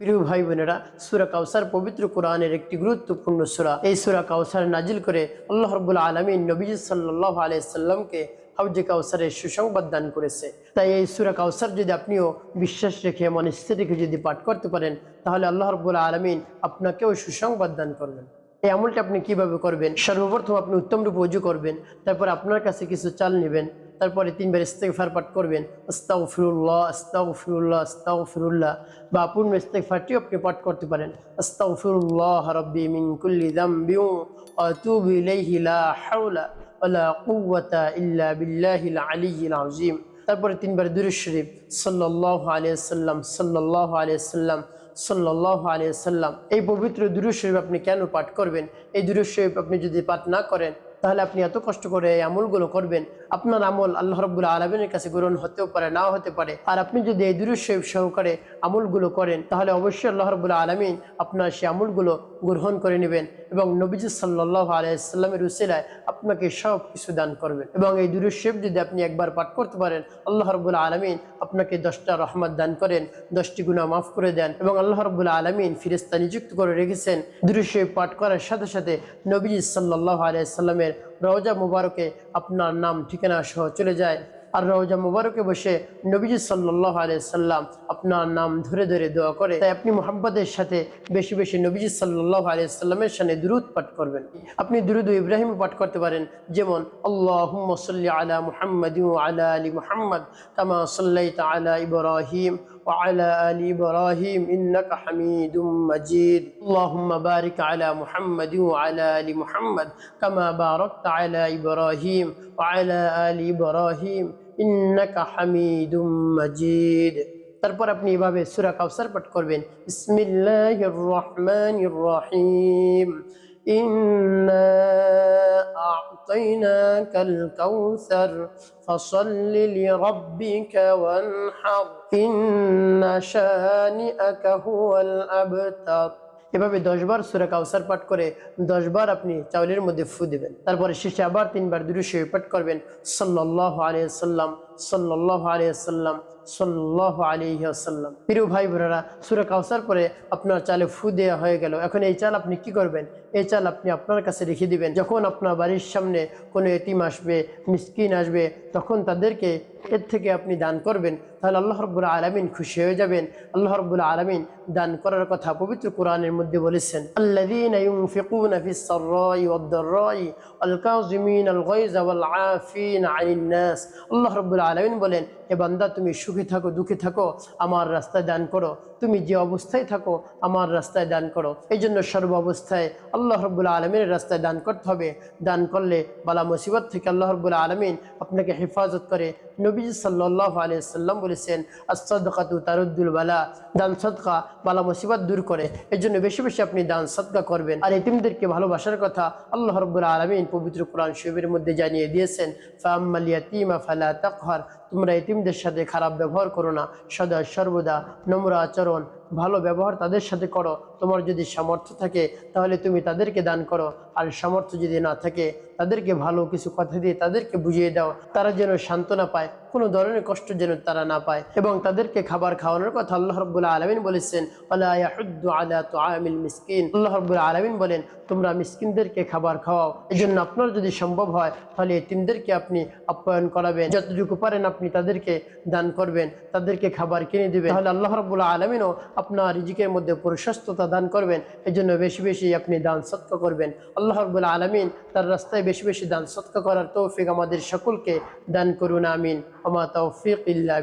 প্রিয় ভাই বোনেরা, সুরা কাউসার পবিত্র কোরআনের একটি গুরুত্বপূর্ণ সুরা। এই সুরা কাউসার নাজিল করে আল্লাহ রব্বুল আলমিন নবী সাল্লাহ আলাইসাল্লামকে হাউজে কাউসারের সুসংবাদ দান করেছে। তাই এই সুরা কাউসার যদি আপনিও বিশ্বাস রেখে, মন স্থির রেখে যদি পাঠ করতে পারেন, তাহলে আল্লাহ রব্বুল আলমিন আপনাকেও সুসংবাদ দান করবেন। এই আমলটা আপনি কীভাবে করবেন? সর্বপ্রথম আপনি উত্তম রূপে উজু করবেন, তারপর আপনার কাছে কিছু চাল নেবেন তারপরে তিনবার ইস্তেগফার পাঠ করবেন। আস্তাউ ফিরুল্লাহ আস্তাউ ফিরুল্লাহ আস্তাউ ফিরুল্লাহ বা পূর্ণ ইস্তেগফারটিও আপনি পাঠ করতে পারেন। আস্তাউ ফিরুল্লাহ রব্বি মিন কুল্লি দাম্বিউ আতুবু ইলাইহি লা হাওলা ওয়ালা কুওয়াতা ইল্লা বিল্লাহিল আলিয়্যিল আযীম। তারপরে তিনবার দুরূদ শরীফ, সাল্লাল্লাহু আলাইহি সাল্লাম সাল্লাল্লাহু আলাইহি সাল্লাম সাল্লাহ আলিয়াল্লাম এই পবিত্র দুরুদ শরীফ আপনি কেন পাঠ করবেন? এই দুরুদ শরীফ আপনি যদি পাঠ না করেন তাহলে আপনি এত কষ্ট করে এই আমলগুলো করবেন, আপনার আমল আল্লাহ রব্বুল আলমিনের কাছে গ্রহণ হতেও পারে, নাও হতে পারে। আর আপনি যদি এই শরীফ সহকারে আমলগুলো করেন, তাহলে অবশ্যই আল্লাহ রব্বুল আলমিন আপনার সেই আমলগুলো গ্রহণ করে নেবেন এবং নবীজ সাল্লাহ আলাইসাল্লামের উসিলায় আপনাকে সব কিছু দান করবেন। এবং এই দুরুদ যদি আপনি একবার পাঠ করতে পারেন, আল্লাহ রব্বুল আলমিন আপনাকে দশটা রহমত দান করেন, দশটি গুণা মাফ করে দেন এবং আল্লাহ রব্বুল আলমিন ফিরিস্তা নিযুক্ত করে রেখেছেন। দুরুদ পাঠ করার সাথে সাথে নবীজ সাল্লাহ আলাইসাল্লামের রওজা মুবারকে আপনার নাম, ঠিকানা সহ চলে যায়। আর রওজা মুবারকে বসে নবীজি সাল্লাহ সাল্লাম আপনার নাম ধরে ধরে দোয়া করে। তাই আপনি মোহাম্মদের সাথে বেশি বেশি নবীজি সাল্লাহ সাল্লামের সামনে দুরুদ পাঠ করবেন। আপনি দুরুদ ইব্রাহিম পাঠ করতে পারেন, যেমন আল্লাহ আলা মুহাম্মদ আলা আলী মুহাম্মদ কামা সাল্লাই আলা ইব্রাহিম وعلى آل إبراهيم إنك حميد مجيد اللهم بارك على محمد وعلى آل محمد كما باركت على إبراهيم وعلى آل إبراهيم إنك حميد مجيد তারপর আপনি এভাবে সূরা কাউসার পাঠ করবেন বিসমিল্লাহির রহমানির রহিম إنا أعطيناك الكوثر فصل لربك وانحر إن شانئك هو الأبتر এভাবে দশবার সুরা কাউসার পাঠ করে দশবার আপনি চাউলের মধ্যে ফু দেবেন তারপরে শেষে আবার তিনবার দুরুশে পাঠ করবেন সাল্লাহ আলিয়া সাল্লাম সাল্লাহ সাল্লাহ আলিহাসাল্লাম প্রিয় ভাই বোনেরা, সুরা কাউসার পরে আপনার চালে ফু দেওয়া হয়ে গেল। এখন এই চাল আপনি কি করবেন? এই চাল আপনি আপনার কাছে রেখে দিবেন। যখন আপনার বাড়ির সামনে কোনো এটিম আসবে, মিসকিন আসবে, তখন তাদেরকে এর থেকে আপনি দান করবেন। তাহলে আল্লাহ রব্বুল আলমিন খুশি হয়ে যাবেন। আল্লাহ রব্বুল আলমিন দান করার কথা পবিত্র কোরআনের মধ্যে বলেছেন আল্লাহ রব্বুল আলমিন বলেন, হে বান্দা, তুমি সুখে থাকো, দুঃখে থাকো, আমার রাস্তায় দান করো। তুমি যে অবস্থায় থাকো, আমার রাস্তায় দান করো। এই জন্য সর্ব অবস্থায় আল্লাহ রব্বুল আলমিনের রাস্তায় দান করতে হবে। দান করলে বালা মুসিবত থেকে আল্লাহ রব্বুল আলমিন আপনাকে হেফাজত করে। নবীজ সাল্লাহ আলিয়াল্লাম বলেছেন আসাদকাতু তারুদ্দুল বালা। দান সদকা বালা মুসিবত দূর করে। এই জন্য বেশি বেশি আপনি দান সদকা করবেন। আর এটিমদেরকে ভালোবাসার কথা আল্লাহ রব্বুল আলমিন পবিত্র কোরআন শরীফের মধ্যে জানিয়ে দিয়েছেন ফাম্মাল ইয়াতিমা ফালা باہر তোমরা এতিমদের সাথে খারাপ ব্যবহার করো না। সদা সর্বদা নম্র আচরণ, ভালো ব্যবহার তাদের সাথে করো। তোমার যদি সামর্থ্য থাকে, তাহলে তুমি তাদেরকে দান করো। আর সামর্থ্য যদি না থাকে, তাদেরকে ভালো কিছু কথা দিয়ে তাদেরকে বুঝিয়ে দাও। তারা যেন সান্ত্বনা পায়, কোনো ধরনের কষ্ট যেন তারা না পায়। এবং তাদেরকে খাবার খাওয়ানোর কথা আল্লাহ রব্বুল্লাহ আলমিন বলেছেন মিসকিন। আল্লাহ রব্বুল্লাহ আলমিন বলেন, তোমরা মিসকিনদেরকে খাবার খাওয়াও। এই জন্য আপনার যদি সম্ভব হয়, তাহলে এতিমদেরকে আপনি আপ্যায়ন করাবেন। যতটুকু পারেন আপনি তাদেরকে দান করবেন, তাদেরকে খাবার কিনে দিবেন। তাহলে আল্লাহ রব্বুল্লাহ আলমিনও আপনার রিজিকের মধ্যে প্রশস্ততা দান করবেন এই জন্য বেশি বেশি আপনি দান সত্য করবেন। আল্লাহ রবুল্লা আলমিন তার রাস্তায় বেশি বেশি দান সত্য করার তৌফিক আমাদের সকলকে দান করুন, আমিন। আমা তৌফিক ইল্লা